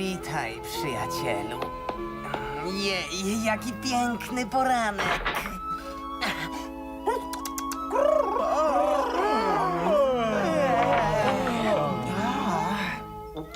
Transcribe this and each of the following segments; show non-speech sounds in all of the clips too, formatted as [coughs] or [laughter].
Witaj, przyjacielu. Jej, jaki piękny poranek.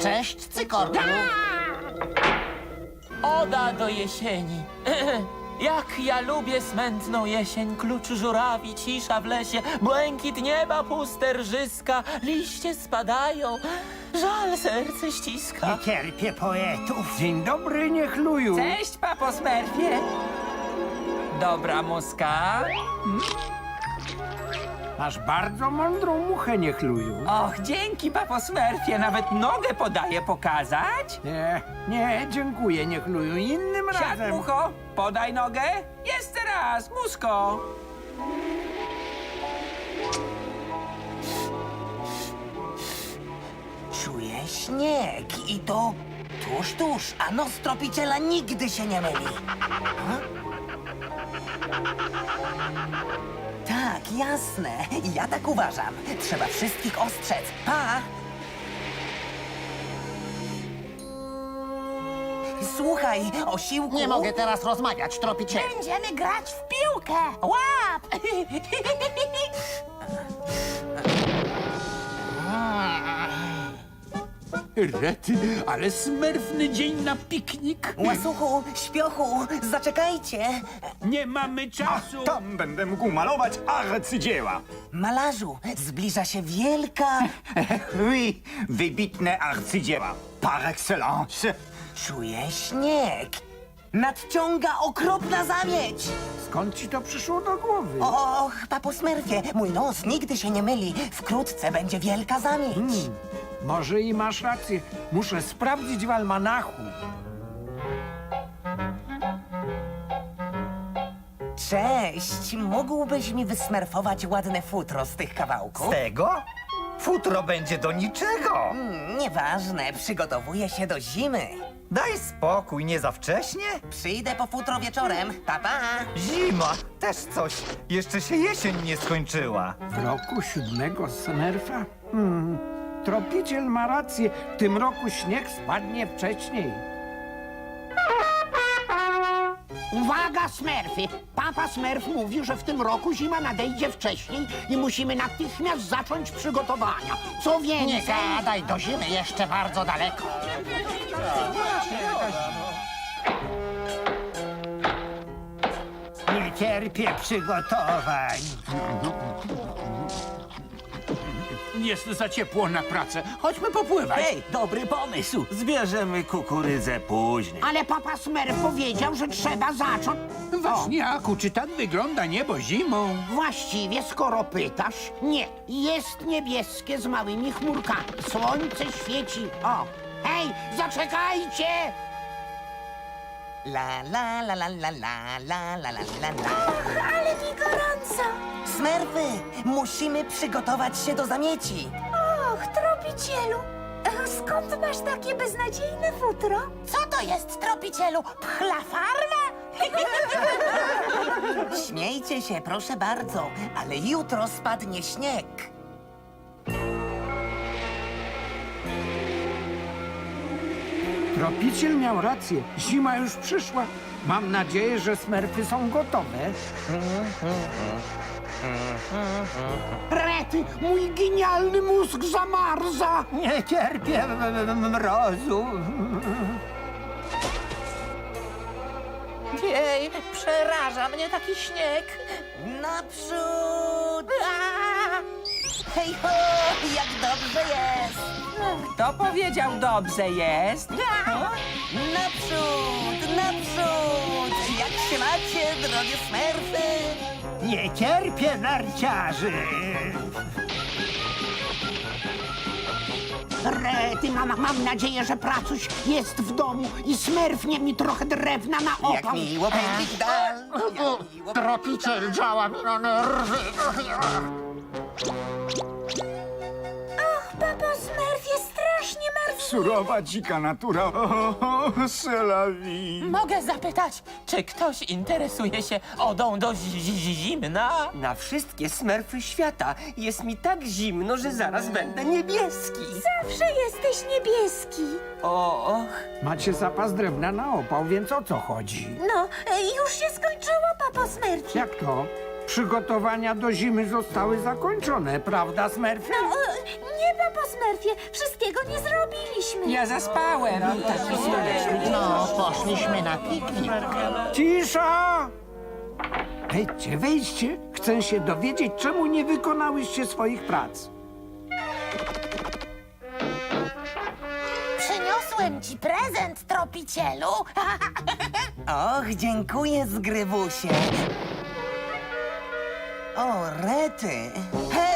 Cześć, cykorku. Oda do jesieni. [laughs] Jak ja lubię smętną jesień, klucz żurawi, cisza w lesie, błękit nieba, puste rżyska, liście spadają, żal serce ściska. Cierpię poetów. Dzień dobry, niechluju. Cześć, papo Smurfie. Dobra muska. Masz bardzo mądrą muchę, niechluju. Och, dzięki, papo Smurfie. Nawet nogę podaję pokazać. Nie, nie, dziękuję, niechluju. Innym Siad, razem. mucho, podaj nogę. Jeszcze raz, musko. Śnieg i to tuż, tuż, a nos tropiciela nigdy się nie myli. A? Tak, jasne. Ja tak uważam. Trzeba wszystkich ostrzec. Pa! Słuchaj, osiłku... Nie mogę teraz rozmawiać, tropicie. Będziemy grać w piłkę! Łap! [laughs] Rety, ale smerfny dzień na piknik. Łasuchu, śpiochu, zaczekajcie! Nie mamy czasu. Tam będę mógł malować arcydzieła. Malarzu, zbliża się wielka... Oui, wybitne arcydzieła. Par excellence. Czuję śnieg. Nadciąga okropna zamieć. Skąd ci to przyszło do głowy? Och, papo Smurfie, mój nos nigdy się nie myli. Wkrótce będzie wielka zamieć. Może i masz rację. Muszę sprawdzić w almanachu. Cześć, mógłbyś mi wysmerfować ładne futro z tych kawałków? Tego? Futro będzie do niczego. Mm, Nieważne, przygotowuję się do zimy. Daj spokój, nie za wcześnie? Przyjdę po futro wieczorem. Pa, pa. Zima, też coś. Jeszcze się jesień nie skończyła. W roku siódmego smerfa? Hmm. Tropiciel ma rację. W tym roku śnieg spadnie wcześniej. Uwaga, Smurfy! Papa Smurf mówi, że w tym roku zima nadejdzie wcześniej i musimy natychmiast zacząć przygotowania. Co Nie więcej... gadaj, do zimy jeszcze bardzo daleko. Nie cierpię przygotowań. Jest za ciepło na pracę. Chodźmy popływać. Hej, dobry pomysł. Zbierzemy kukurydzę później. Ale papa Smurf powiedział, że trzeba zacząć... Ważniaku, czy tak wygląda niebo zimą? Właściwie, skoro pytasz, nie. Jest niebieskie z małymi chmurkami. Słońce świeci. O! Hej, zaczekajcie! La la la la la la la la la la la. Ale mi gorąco! Smerfy, musimy przygotować się do zamieci. Och, tropicielu! E, Skąd masz takie beznadziejne futro? Co to jest, tropicielu? Pchla farma? [laughs] Śmiejcie się, proszę bardzo, ale jutro spadnie śnieg. Tropiciel miał rację. Zima już przyszła. Mam nadzieję, że smerfy są gotowe. [laughs] Rety, mój genialny mózg zamarza! Nie cierpię mrozu. Jej, przeraża mnie taki śnieg. Naprzód! Hej ho, jak dobrze jest! Kto powiedział dobrze jest? Naprzód, naprzód! Jak się macie, drogie smerfy? Nie cierpię narciarzy. Rety, mam, mam nadzieję, że pracuś jest w domu i smerfnie mi trochę drewna na Jak opał. miło pędzić dal! Jak miło Tropiciel działa mi na nerwy. Surowa, dzika natura. O, vie. Mogę zapytać, czy ktoś interesuje się odą do zi- zi- zimna? Na wszystkie smerfy świata jest mi tak zimno, że zaraz będę niebieski. Zawsze jesteś niebieski. Och, Macie zapas drewna na opał, więc o co chodzi? No, e, już się skończyło, papo Smurfie. Jak to? Przygotowania do zimy zostały zakończone, prawda, Smurfie? No, e, papo Smurfie, wszystkiego nie zrobiliśmy. Ja zaspałem. No, poszliśmy na piknik. Cisza! Wejdźcie, wejdźcie. Chcę się dowiedzieć, czemu nie wykonałyście swoich prac. Przyniosłem ci prezent, tropicielu. [laughs] och, dziękuję, zgrywusie. O, rety. Hej,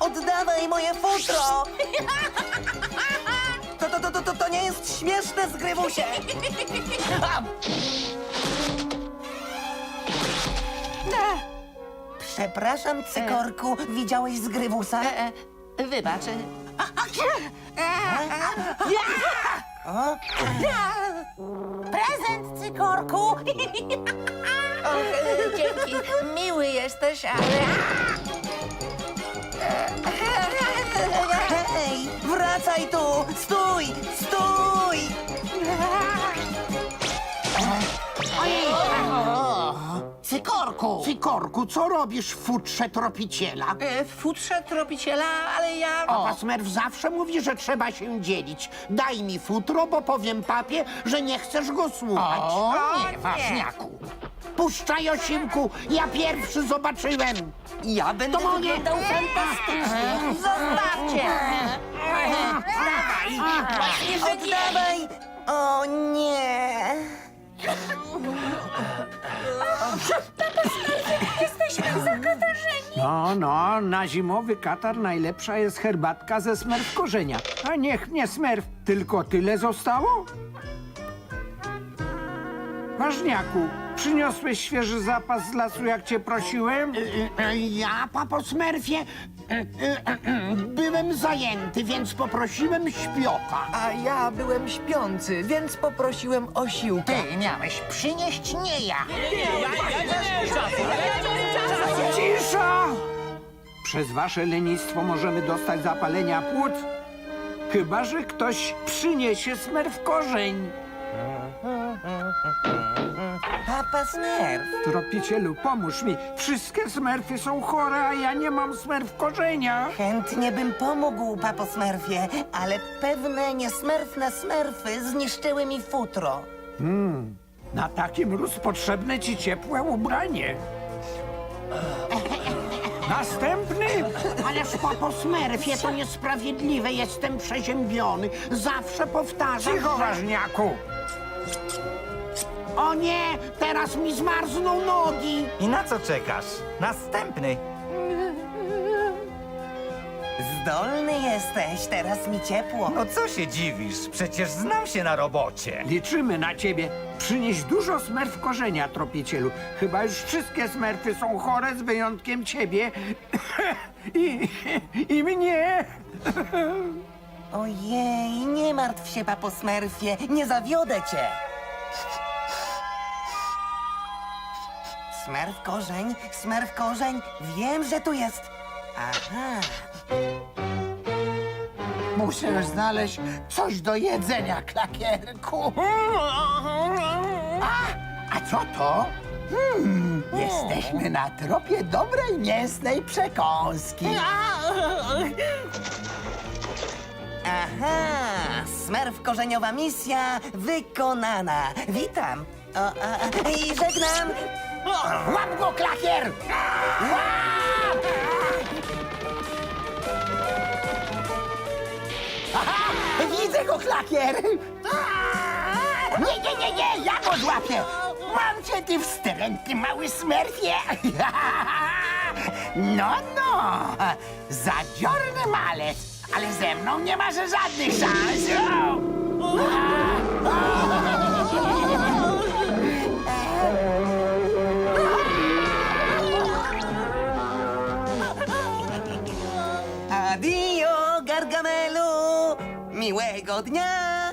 oddawaj moje futro! To, to, to, to, to, to nie jest śmieszne, zgrywusie! Przepraszam, cykorku, widziałeś zgrywusa? Wybacz. Prezent, cykorku. [laughs] Och, dzięki. Miły jesteś, ale... Hej, wracaj tu! Stój! Stój! Cykorku! Cykorku, co robisz w futrze tropiciela? E, w futrze tropiciela, ale ja... Papa Smerf zawsze mówi, że trzeba się dzielić. Daj mi futro, bo powiem papie, że nie chcesz go słuchać. O, nie, ważniaku. Puszczaj, Osimku, ja pierwszy zobaczyłem. Ja będę To moje. wyglądał fantastycznie. Zostawcie. Oddawaj! O nie! No, no, na zimowy katar najlepsza jest herbatka ze smerf korzenia. A niech mnie smerf, tylko tyle zostało? Ważniaku, przyniosłeś świeży zapas z lasu, jak cię prosiłem? E, Ja, papo Smerfie, e, e, byłem zajęty, więc poprosiłem śpiocha. A ja byłem śpiący, więc poprosiłem o siłkę. Ty miałeś przynieść, nie ja. Cisza! Przez wasze lenistwo możemy dostać zapalenia płuc. Chyba, że ktoś przyniesie smerf korzeń. Papa Smurf. Tropicielu, pomóż mi. Wszystkie smerfy są chore, a ja nie mam smerf korzenia. Chętnie bym pomógł, papo Smurfie, ale pewne niesmerfne smerfy zniszczyły mi futro. Na taki mróz potrzebne ci ciepłe ubranie. Następny! Ależ papo Smerfie, to niesprawiedliwe, jestem przeziębiony. Zawsze powtarzam. Cicho, że- ważniaku! O nie, teraz mi zmarzną nogi. I na co czekasz? Następny. Zdolny jesteś, teraz mi ciepło. No co się dziwisz? Przecież znam się na robocie. Liczymy na ciebie. Przynieś dużo smerf korzenia, tropicielu. Chyba już wszystkie smerfy są chore, z wyjątkiem ciebie. [coughs] I, i mnie. Ojej, nie martw się, papo Smurfie, nie zawiodę cię. Smerf korzeń, smerf korzeń, wiem, że tu jest. Aha, Muszę znaleźć coś do jedzenia, klakierku. A, a co to? Hmm, jesteśmy na tropie dobrej mięsnej przekąski. aha, smerf korzeniowa misja wykonana. Witam. O, a, a, I żegnam. Łap go, klakier! Aha, widzę go, klakier! Nie, nie, nie, nie, ja go złapię! Mam cię, ty wstrętny mały smerfie! No, no, zadziorny malec, ale ze mną nie masz żadnych szans! Miłego dnia!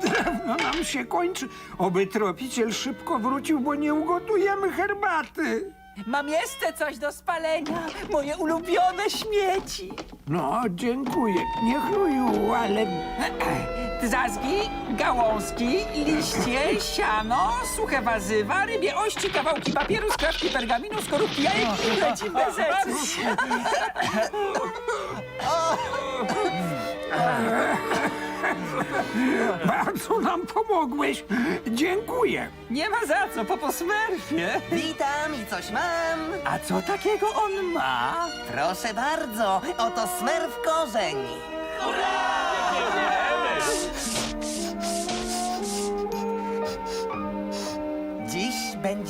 Drewno nam się kończy. Oby tropiciel szybko wrócił, bo nie ugotujemy herbaty. Mam jeszcze coś do spalenia. Moje ulubione śmieci. No, dziękuję. Nie chluju, ale... Zazgi, gałązki, liście, siano, suche warzywa, rybie ości, kawałki papieru, skrawki pergaminu, skorupki jajek i leci rzeczy. [laughs] Bardzo nam pomogłeś. Dziękuję. Nie ma za co, po posmerfie. Witam i coś mam. A co takiego on ma? Proszę bardzo, oto smerf korzeń. Dziś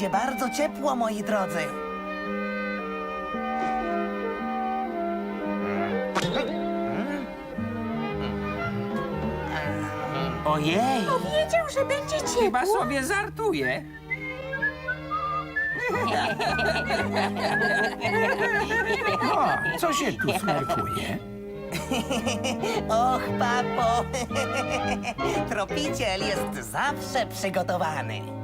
będzie bardzo ciepło, moi drodzy. Ojej! Wiedział, że będzie Chyba ciepło. sobie żartuje. O, co się tu smerfuje? [laughs] Och, papo, [laughs] tropiciel jest zawsze przygotowany.